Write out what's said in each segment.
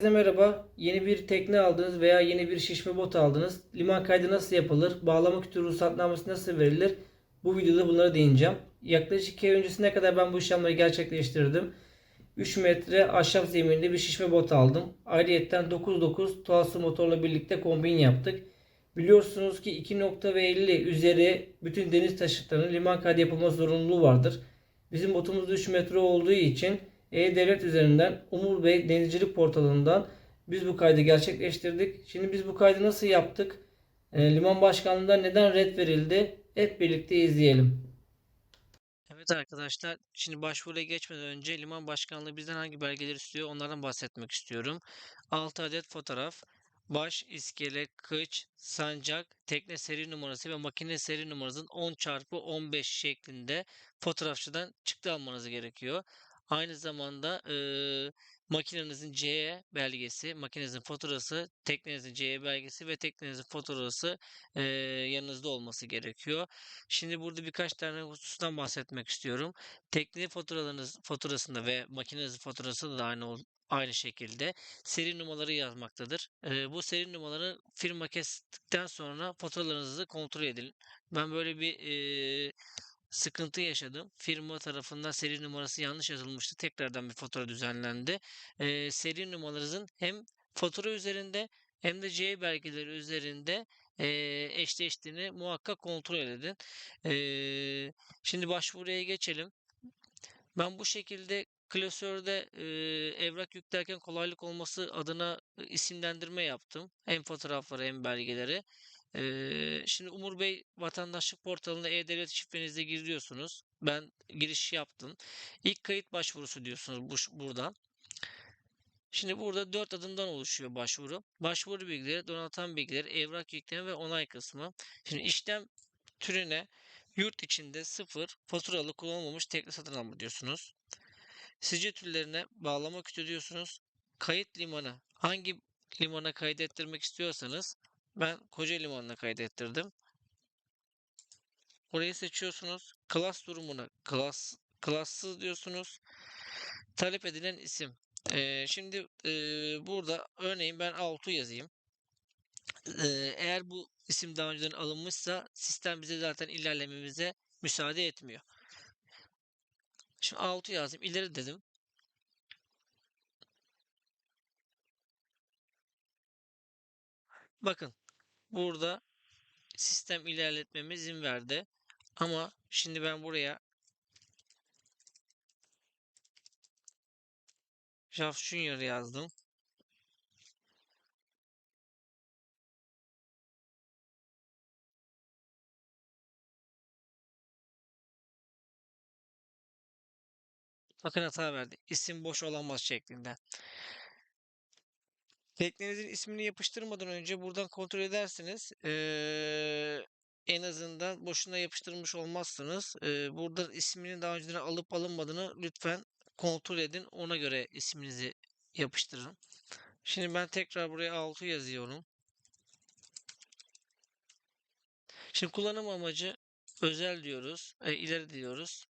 Herkese merhaba. Yeni bir tekne aldınız veya yeni bir şişme bot aldınız. Liman kaydı nasıl yapılır? Bağlama kütüğü ruhsatnamesi nasıl verilir? Bu videoda bunlara değineceğim. Yaklaşık 2 ay öncesine kadar ben bu işlemleri gerçekleştirdim. 3 metre ahşap zeminli bir şişme bot aldım. Ayrıyeten 9.9 tuhası motorla birlikte kombin yaptık. Biliyorsunuz ki 2.50 üzeri bütün deniz taşıtlarının liman kaydı yapılma zorunluluğu vardır. Bizim botumuz 3 metre olduğu için E-Devlet üzerinden Umur Bey Denizcilik Portalı'ndan biz bu kaydı gerçekleştirdik. Şimdi biz bu kaydı nasıl yaptık? E, liman başkanlığından neden red verildi? Hep birlikte izleyelim. Evet arkadaşlar, şimdi başvuruya geçmeden önce liman başkanlığı bizden hangi belgeleri istiyor onlardan bahsetmek istiyorum. 6 adet fotoğraf, baş, iskele, kıç, sancak, tekne seri numarası ve makine seri numarasının 10 çarpı 15 şeklinde fotoğrafçıdan çıktı almanız gerekiyor. Aynı zamanda eee makinenizin CE belgesi, makinenizin faturası, teknenizin CE belgesi ve teknenizin faturası eee, yanınızda olması gerekiyor. Şimdi burada birkaç tane husustan bahsetmek istiyorum. Tekne faturalarınız faturasında ve makinenizin faturasında da aynı aynı şekilde seri numaraları yazmaktadır. Ee, bu seri numaraları firma kestikten sonra faturalarınızı kontrol edin. Ben böyle bir e, sıkıntı yaşadım. Firma tarafından seri numarası yanlış yazılmıştı. Tekrardan bir fatura düzenlendi. Ee, seri numaranızın hem fatura üzerinde hem de C belgeleri üzerinde eee, eşleştiğini muhakkak kontrol edin. Eee, şimdi başvuruya geçelim. Ben bu şekilde klasörde eee, evrak yüklerken kolaylık olması adına e, isimlendirme yaptım. Hem fotoğrafları hem belgeleri. Eee, şimdi Umur Bey vatandaşlık portalına e-devlet şifrenizle giriyorsunuz. Ben giriş yaptım. İlk kayıt başvurusu diyorsunuz bu, buradan. Şimdi burada 4 adımdan oluşuyor başvuru. Başvuru bilgileri, donatan bilgileri, evrak yükleme ve onay kısmı. Şimdi işlem türüne yurt içinde sıfır faturalı kullanılmamış tekne satın alma diyorsunuz. Sizce türlerine bağlama kütüğü diyorsunuz. Kayıt limanı. Hangi limana kaydettirmek istiyorsanız ben Koca Limanı'na kaydettirdim. Orayı seçiyorsunuz. Klas durumuna klas, klassız diyorsunuz. Talep edilen isim. Ee, şimdi e, burada örneğin ben Altu yazayım. Ee, eğer bu isim daha önceden alınmışsa sistem bize zaten ilerlememize müsaade etmiyor. Şimdi Altu yazdım. ileri dedim. Bakın burada sistem ilerletmeme izin verdi. Ama şimdi ben buraya Shaft Junior yazdım. Bakın hata verdi. İsim boş olamaz şeklinde. Teknenizin ismini yapıştırmadan önce buradan kontrol edersiniz. Ee, en azından boşuna yapıştırmış olmazsınız. Ee, burada ismini daha önceden alıp alınmadığını lütfen kontrol edin. Ona göre isminizi yapıştırın. Şimdi ben tekrar buraya 6 yazıyorum. Şimdi kullanım amacı özel diyoruz. E, ileri diyoruz.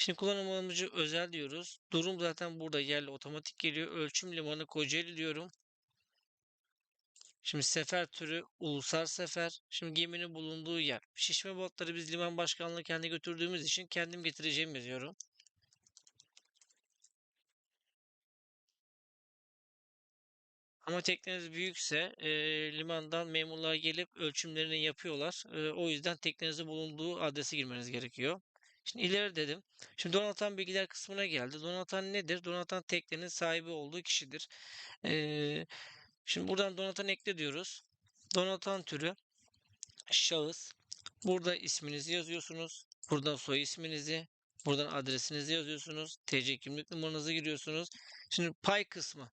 Şimdi kullanım amacı özel diyoruz. Durum zaten burada yerli otomatik geliyor. Ölçüm limanı Kocaeli diyorum. Şimdi sefer türü ulusal sefer. Şimdi geminin bulunduğu yer. Şişme botları biz liman başkanlığı kendi götürdüğümüz için kendim getireceğim yazıyorum. Ama tekneniz büyükse e, limandan memurlar gelip ölçümlerini yapıyorlar. E, o yüzden teknenizin bulunduğu adrese girmeniz gerekiyor. Şimdi ileri dedim. Şimdi donatan bilgiler kısmına geldi. Donatan nedir? Donatan teknenin sahibi olduğu kişidir. E, şimdi buradan donatan ekle diyoruz. Donatan türü şahıs. Burada isminizi yazıyorsunuz. Buradan soy isminizi, buradan adresinizi yazıyorsunuz. TC kimlik numaranızı giriyorsunuz. Şimdi pay kısmı.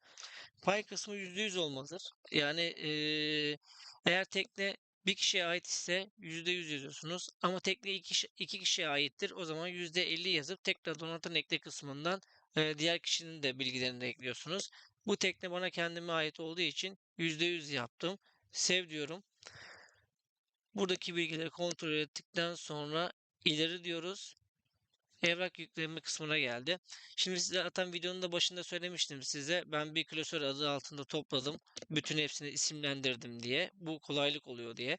Pay kısmı %100 olmalıdır. Yani eee, eğer tekne bir kişiye ait ise %100 yazıyorsunuz. Ama tekne iki, kişi- iki kişiye aittir. O zaman %50 yazıp tekrar donatan ekle kısmından eee, diğer kişinin de bilgilerini de ekliyorsunuz. Bu tekne bana kendime ait olduğu için %100 yaptım. Sev diyorum. Buradaki bilgileri kontrol ettikten sonra ileri diyoruz. Evrak yükleme kısmına geldi. Şimdi size zaten videonun da başında söylemiştim size. Ben bir klasör adı altında topladım. Bütün hepsini isimlendirdim diye. Bu kolaylık oluyor diye.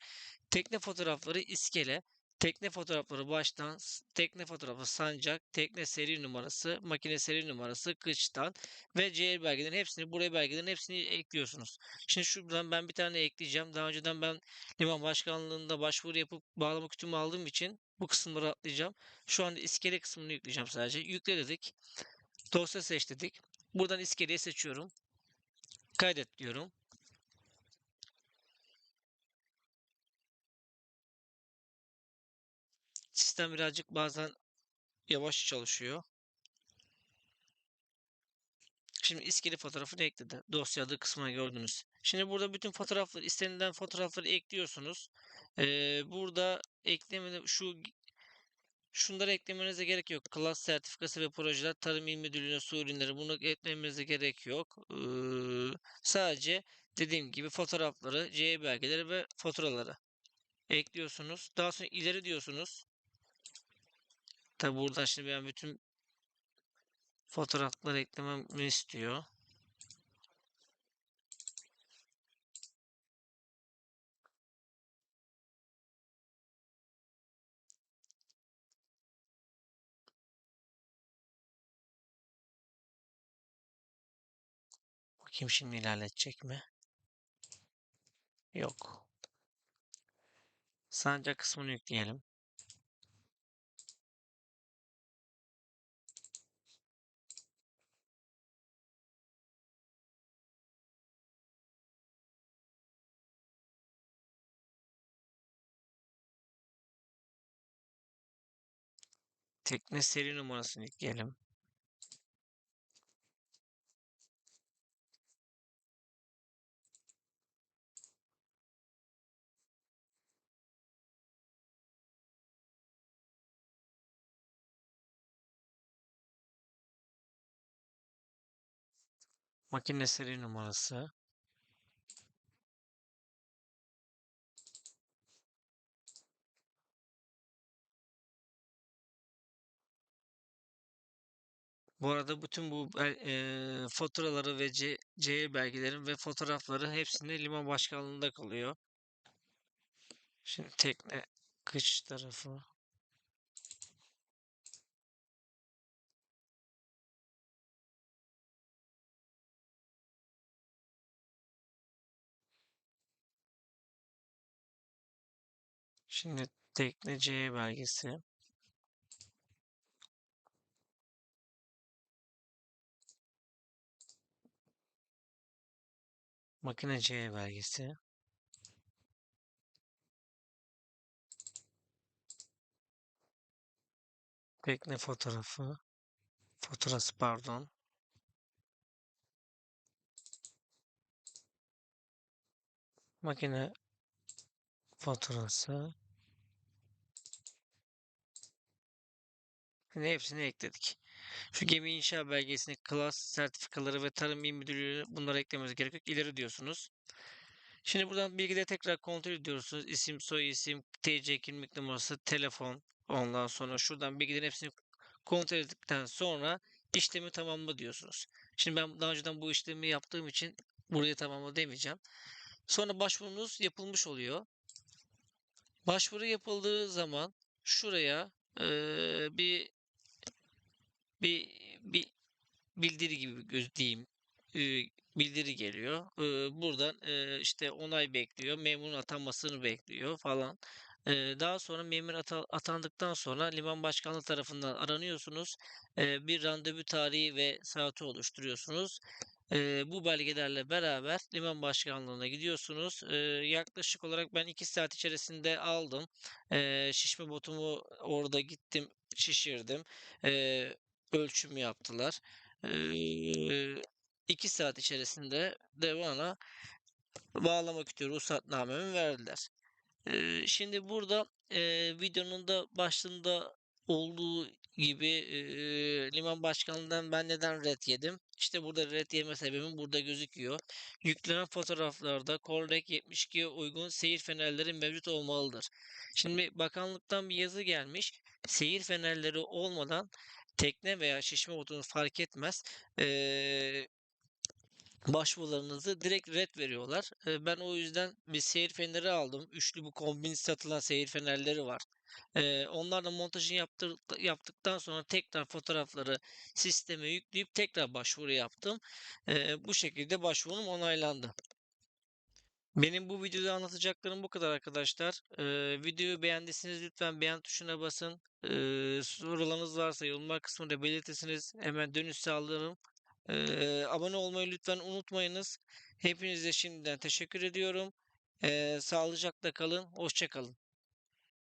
Tekne fotoğrafları iskele. Tekne fotoğrafları baştan, tekne fotoğrafı sancak, tekne seri numarası, makine seri numarası, kıçtan ve CL belgelerin hepsini, buraya belgelerin hepsini ekliyorsunuz. Şimdi şuradan ben bir tane ekleyeceğim. Daha önceden ben liman başkanlığında başvuru yapıp bağlama kütüğümü aldığım için bu kısımları atlayacağım. Şu anda iskele kısmını yükleyeceğim sadece. Yükle dedik. Dosya seç dedik. Buradan iskeleyi seçiyorum. Kaydet diyorum. Sistem birazcık bazen yavaş çalışıyor. Şimdi iskele fotoğrafını ekledi. Dosya adı kısmına gördünüz. Şimdi burada bütün fotoğrafları, istenilen fotoğrafları ekliyorsunuz. Ee, burada eklemede şu şunları eklemenize gerek yok. Klas sertifikası ve projeler, Tarım İl Müdürlüğü'ne su ürünleri bunu eklememize gerek yok. Ee, sadece dediğim gibi fotoğrafları, CE belgeleri ve faturaları ekliyorsunuz. Daha sonra ileri diyorsunuz. Tabi burada şimdi ben bütün fotoğrafları eklememi istiyor. Bakayım şimdi ilerletecek mi? Yok. Sancak kısmını yükleyelim. Tekne seri numarasını yükleyelim. Makine seri numarası. Bu arada bütün bu eee, faturaları ve C, CE belgelerin ve fotoğrafları hepsinde liman başkanlığında kalıyor. Şimdi tekne kış tarafı. Şimdi tekne CE belgesi. Makine CE belgesi. Tekne fotoğrafı. Faturası pardon. Makine faturası. Şimdi hepsini ekledik. Şu gemi inşa belgesini, klas sertifikaları ve Tarım İl Müdürlüğü bunları eklememiz gerekiyor. İleri diyorsunuz. Şimdi buradan bilgileri tekrar kontrol ediyorsunuz. İsim, soy isim, TC kimlik numarası, telefon. Ondan sonra şuradan bilgilerin hepsini kontrol ettikten sonra işlemi tamamla diyorsunuz. Şimdi ben daha önceden bu işlemi yaptığım için burayı tamamla demeyeceğim. Sonra başvurunuz yapılmış oluyor. Başvuru yapıldığı zaman şuraya eee, bir bir bir bildiri gibi göz diyeyim bildiri geliyor. Buradan işte onay bekliyor, memurun atanmasını bekliyor falan. Daha sonra memur ata- atandıktan sonra liman başkanlığı tarafından aranıyorsunuz. Bir randevu tarihi ve saati oluşturuyorsunuz. Bu belgelerle beraber liman başkanlığına gidiyorsunuz. Yaklaşık olarak ben 2 saat içerisinde aldım. Şişme botumu orada gittim, şişirdim. Eee, ölçüm yaptılar. Eee 2 saat içerisinde de bana bağlama kütüğü ruhsatnamemi verdiler. Şimdi burada videonun da başlığında olduğu gibi eee, liman başkanlığından ben neden red yedim? İşte burada red yeme sebebim burada gözüküyor. Yüklenen fotoğraflarda Korrek 72'ye uygun seyir fenerleri mevcut olmalıdır. Şimdi bakanlıktan bir yazı gelmiş. Seyir fenerleri olmadan tekne veya şişme botunuz fark etmez. Eee başvurularınızı direkt red veriyorlar. Eee, ben o yüzden bir seyir feneri aldım. Üçlü bu kombin satılan seyir fenerleri var. Eee onlarla montajını yaptır, yaptıktan sonra tekrar fotoğrafları sisteme yükleyip tekrar başvuru yaptım. Eee, bu şekilde başvurum onaylandı. Benim bu videoda anlatacaklarım bu kadar arkadaşlar. Eee, videoyu beğendiyseniz lütfen beğen tuşuna basın. Eee, sorularınız varsa yorumlar kısmında belirtirsiniz. Hemen dönüş sağlarım. Eee, abone olmayı lütfen unutmayınız. Hepinize şimdiden teşekkür ediyorum. Eee, sağlıcakla kalın. Hoşça kalın.